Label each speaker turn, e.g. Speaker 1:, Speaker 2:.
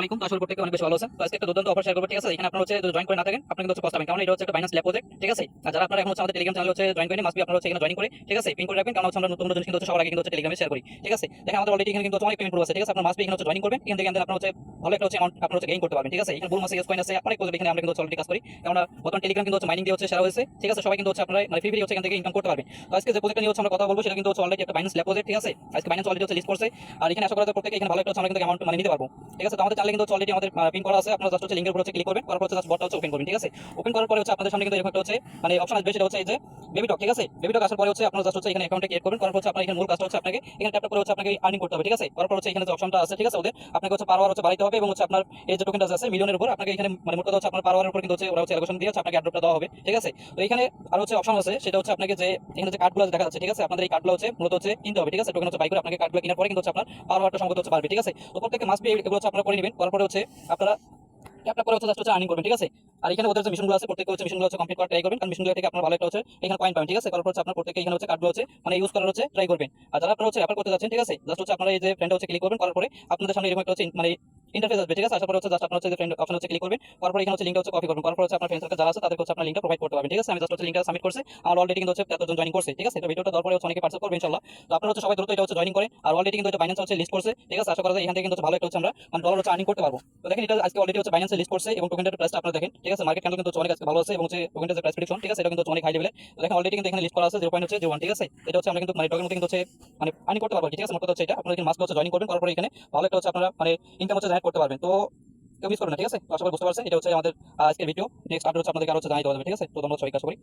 Speaker 1: আলাইকুম অনেক বেশি ভালো তো আজকে একটা দুর্দান্ত অফার শেয়ার করব, ঠিক আছে? এখানে আপনার হচ্ছে জয়েন করে না থাকেন। কিন্তু হচ্ছে কারণ এটা হচ্ছে একটা বাইনান্স ঠিক আছে? আর যারা আপনারা এখন হচ্ছে আমাদের টেলিগ্রাম চ্যানেল হচ্ছে জয়েন মাসবি আপনারা হচ্ছে এখানে জয়েন করে, ঠিক আছে? পিন করে রাখবেন, কারণ হচ্ছে আমরা নতুন নতুন কিন্তু হচ্ছে সবার আগে কিন্তু হচ্ছে টেলিগ্রামে শেয়ার করি, ঠিক আছে? দেখেন, আমাদের অলরেডি এখানে কিন্তু অনেক পেমেন্ট ঠিক আছে? আপনার মাসবি এখানে হচ্ছে জয়েন করবেন। এখান থেকে আপনার হচ্ছে ভালো একটা হচ্ছে আপনারা হচ্ছে গেইন করতে পারবেন, ঠিক আছে? এখানে বুল মাসে ইউজ কয়েন আছে অনেক প্রজেক্ট এখানে আমরা কিন্তু অলরেডি কাজ করি। কারণ বর্তমান টেলিগ্রাম কিন্তু হচ্ছে মাইনিং দিয়ে হচ্ছে সেরা হয়েছে, ঠিক আছে? সবাই কিন্তু হচ্ছে আপনারা মানে ফ্রি ফ্রি হচ্ছে এখান থেকে ইনকাম করতে পারবেন। তো আজকে যে প্রজেক্ট নিয়ে হচ্ছে আমরা কথা বলব, সেটা কিন্তু হচ্ছে অলরেডি একটা বাইনান্স ল্যাব প্রজেক্ট ঠিক আছে? আজকে বাইনান্স অলরেডি হচ্ছে লিস্ট করছে। আর এখানে আশা করা যায় প্রত্যেকে এখানে ভালো একটা হচ্ছে আমরা কিন্তু অ্যামাউন্ট মানে নিতে পারব, ঠিক আছে? তো আমাদের চ্যানেলে কিন্তু অলরেডি আমাদের পিন করা আছে। আপনারা জাস্ট হচ্ছে লিঙ্কের উপর হচ্ছে ক্লিক করবেন, করার পর হচ্ছে জাস্ট বটটা হচ্ছে ওপেন করবেন, ঠিক আছে? ওপেন করার পরে হচ্ছে আপনাদের সামনে কিন্তু এরকম একটা হচ্ছে মানে অপশন আসবে, সেটা হচ্ছে এই যে বেবি টক ঠিক আছে? বেবি টক আসার পরে হচ্ছে আপনারা জাস্ট হচ্ছে এখানে অ্যাকাউন্টে ক্রিয়েট করবেন। করার হচ্ছে আপনার এখানে মূল কাজটা হচ্ছে আপনাকে এখানে ট্যাপ করে হচ্ছে আপনাকে আর্নিং করতে হবে, ঠিক আছে? করার পর হচ্ছে এখানে যে অপশনটা আছে, ঠিক আছে ওদের? আপনাকে হচ্ছে পাওয়ার হচ্ছে বাড়াইতে হবে এবং হচ্ছে আপনার এই যে টোকেনটা আছে মিলিয়নের উপর আপনাকে এখানে মানে মোট হচ্ছে আপনার পাওয়ারের উপর কিন্তু হচ্ছে ওরা হচ্ছে এলোকেশন দিয়ে হচ্ছে আপনাকে অ্যাড্রপটা দেওয়া হবে, ঠিক আছে? তো এখানে আর হচ্ছে অপশন আছে, সেটা হচ্ছে আপনাকে যে এখানে যে কার্ডগুলো দেখা যাচ্ছে, ঠিক আছে? আপনাদের এই কার্ডগুলো হচ্ছে মূলত হচ্ছে কিনতে হবে, ঠিক আছে? টোকেন হচ্ছে বাই করে আপনাকে কার্ডগুলো কেনার পরে কিন্তু হচ্ছে আপনার পাওয়ারটা সম্ভবত হচ্ছে বাড়বে, ঠিক আছে? তো প্রত্যেকে মাসবি এগুলো হচ্ছে আপনারা করে নেবেন, করার পরে হচ্ছে আপনারা ট্যাপটা পরে হচ্ছে জাস্ট হচ্ছে আর্নিং করবেন, ঠিক আছে? আর এখানে ওদের যে মিশনগুলো আছে প্রত্যেকে হচ্ছে মিশনগুলো হচ্ছে কমপ্লিট করার ট্রাই করবেন। কারণ মিশনগুলো থেকে আপনার ভালো একটা হচ্ছে এখানে পয়েন্ট ঠিক আছে? হচ্ছে আপনার প্রত্যেকে এখানে হচ্ছে কার্ডগুলো হচ্ছে মানে ইউজ করার হচ্ছে ট্রাই করবেন। আর যারা আপনার হচ্ছে করতে যাচ্ছেন, ঠিক আছে? জাস্ট হচ্ছে আপনারা এই যে হচ্ছে ক্লিক করবেন, করার পরে আপনাদের সামনে এরকম একটা হচ্ছে মানে ইন্টারফেস আসবে, ঠিক আছে? আসার পরে হচ্ছে জাস্ট আপনার হচ্ছে ফ্রেন্ড অপশন হচ্ছে ক্লিক করবেন, করার পরে এখানে হচ্ছে লিঙ্কটা হচ্ছে কপি করবেন, করার পরে হচ্ছে আপনার ফ্রেন্ড সার্কেল যারা আছে, তাদেরকে হচ্ছে আপনার লিঙ্কটা প্রোভাইড করতে পারবেন, ঠিক আছে? আমি জাস্ট হচ্ছে লিঙ্কটা সাবমিট করছি আমার অলরেডি কিন্তু হচ্ছে এতজন জয়েন করছে, ঠিক আছে? এটা ভিডিওটা দেওয়ার পরে হচ্ছে অনেকে পার্সেল করবে, ইনশাআল্লাহ। তো আপনারা হচ্ছে সবাই দ্রুত এটা হচ্ছে জয়েন করে, আর অলরেডি কিন্তু এটা বাইন্যান্স হচ্ছে লিস্ট করছে, ঠিক আছে? আশা করা যায় এখান থেকে কিন্তু হচ্ছে ভালো একটা হচ্ছে আমরা মানে ডলার হচ্ছে আর্নিং করতে পারব। তো দেখেন এটা আজকে অলরেডি হচ্ছে বাইন্যান্সে লিস্ট করছে, এবং টোকেনটার প্রাইসটা আপনারা দেখেন, ঠিক আছে? মার্কেট ক্যান্ডেল কিন্তু হচ্ছে অনেক আজকে ভালো আছে, এবং হচ্ছে টোকেনটার যে প্রাইস প্রেডিকশন ঠিক আছে? এটা কিন্তু অনেক হাই লেভেলের তো দেখেন অলরেডি কিন্তু এখানে লিস্ট করা আছে জিরো পয়েন্ট হচ্ছে জিরো ঠিক আছে? এটা হচ্ছে আমরা কিন্তু মানে টোকেন কিন্তু হচ্ছে মানে আর্নিং করতে পারব, ঠিক আছে? মোট হচ্ছে এটা, আপনারা এখানে মাস্ক হচ্ছে জয়েন করবেন, করার পরে এখানে ভালো একটা হচ্ছে আপনারা মানে ইনকাম হচ্ছে জেনারেট করতে পারবেন। তো কেউ মিস করবেন ঠিক আছে? তো আশা করি বুঝতে পারছেন। এটা হচ্ছে আমাদের আজকের ভিডিও নেক্সট আপডেট হচ্ছে আপনাদেরকে আরও জানাই দেওয়া যাবে ঠিক আছে? তো ধন্যবাদ সবাইকে, আশা করি।